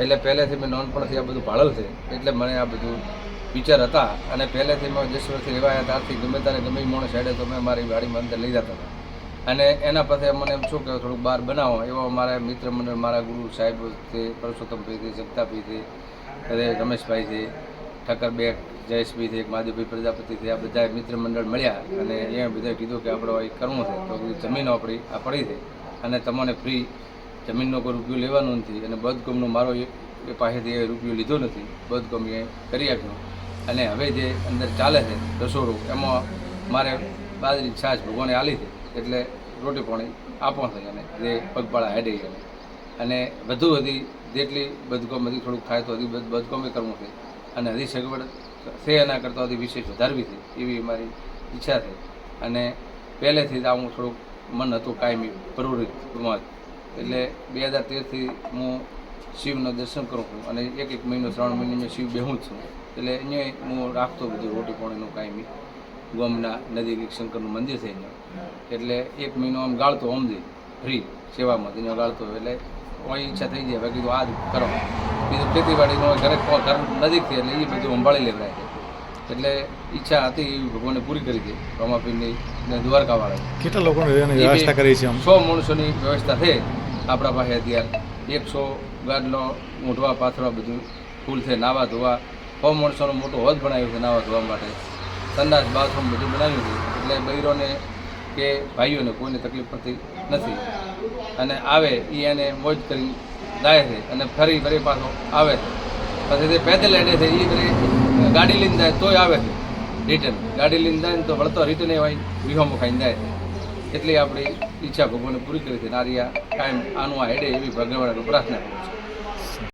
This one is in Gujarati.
એટલે પહેલેથી મેં નાનપણથી આ બધું ભાળેલ છે. એટલે મને આ બધું વિચાર હતા અને પહેલેથી મેં દસ વર્ષથી રહેવાયા ત્યારથી ગમે ત્યારે ગમે મોણ હેડે તો મેં મારી વાડીમાં અંદર લઈ જતા હતા. અને એના પછી મને એમ શું કે થોડુંક બહાર બનાવો. એવા મારા મિત્ર મંડળ મારા ગુરુ સાહેબ છે, પરસોત્તમભાઈ છે, જગતાભાઈ છે રમેશભાઈ છે ઠક્કર બેગ જયેશભાઈ છે માધુભાઈ પ્રજાપતિ છે, આ બધા મિત્ર મંડળ મળ્યા અને એ બધા કીધું કે આપણે અહીં કરવું છે. તો જમીન આપણી, આ પડી છે. અને તમને ફ્રી જમીનનો કોઈ રૂપિયો લેવાનો નથી અને બદગમનો મારો એ પાસેથી એ રૂપિયો લીધો નથી. બદગમ એ કરી આપ્યો. અને હવે જે અંદર ચાલે છે રસોડો, એમાં મારે બાજરી, છાશ ભગવાને આલી છે. એટલે રોટી પાણી આપો છે અને જે પગપાળા હેડે એને. અને વધુ વધી જેટલી બદગમ હજી થોડુંક થાય તો હજી બદ- બદગમે કરવું છે. અને હજી સગવડ છે એના કરતાં હજી વિશેષ વધારવી છે, એવી મારી ઈચ્છા છે. અને પહેલેથી જ આ હું થોડુંક મન હતું કાયમી પ્રવૃત્તિમાં. એટલે બે હજાર તેરથી હું શિવના દર્શન કરું છું અને એક એક મહિનો ત્રણ મહિને મેં શિવ બેહું છું. એટલે અહીંયા હું રાખતો બધું રોટી પાણીનું કાયમી ગોમના નદી શંકરનું મંદિર છે અહીંયા એટલે એક મહિનો આમ ગાળતો સમજી. ફ્રી સેવામાં અહીંયા ગાળતો એટલે કોઈ ઈચ્છા થઈ જાય. તો આ જ કરો. બીજું ખેતીવાડીનો ઘરે ઘર નજીક છે એટલે એ બધું સંભાળી લેવડાય છે. એટલે ઈચ્છા હતી એ ભગવાને પૂરી કરી દે. રોમાપીરની ને દ્વારકાવાળા કેટલા લોકોને વ્યવસ્થા કરી છે સો માણસોની વ્યવસ્થા છે. આપણા પાસે અત્યારે એકસો ગાડલો ઊંઢવા પાથરવા બધું ફૂલ છે, નાવા ધોવા. સો માણસોનો મોટો હોદ બનાવ્યો છે નાવા ધોવા માટે. સંડાસ, બાથરૂમ બધું બનાવ્યું છે. એટલે બૈરોને કે ભાઈઓને કોઈને તકલીફ પડતી નથી. અને આવે એ એને મોજ કરી લાવે છે અને ફરી ફરી પાછો આવે છે. પછી તે પેદલ હેડે છે એ ફરી ગાડી લઈને જાય, તોય આવે છે. રિટર્ન. ગાડી લઈને જાય ને તો વળતો રિટર્ન હોય, વિહોમ ખાઈને જાય છે. એટલી આપણી ઈચ્છા ભગવાને પૂરી કરી છે. નારિયા કાયમ આનું આ હેડે એવી ભગવાન પ્રાર્થના કરું છું.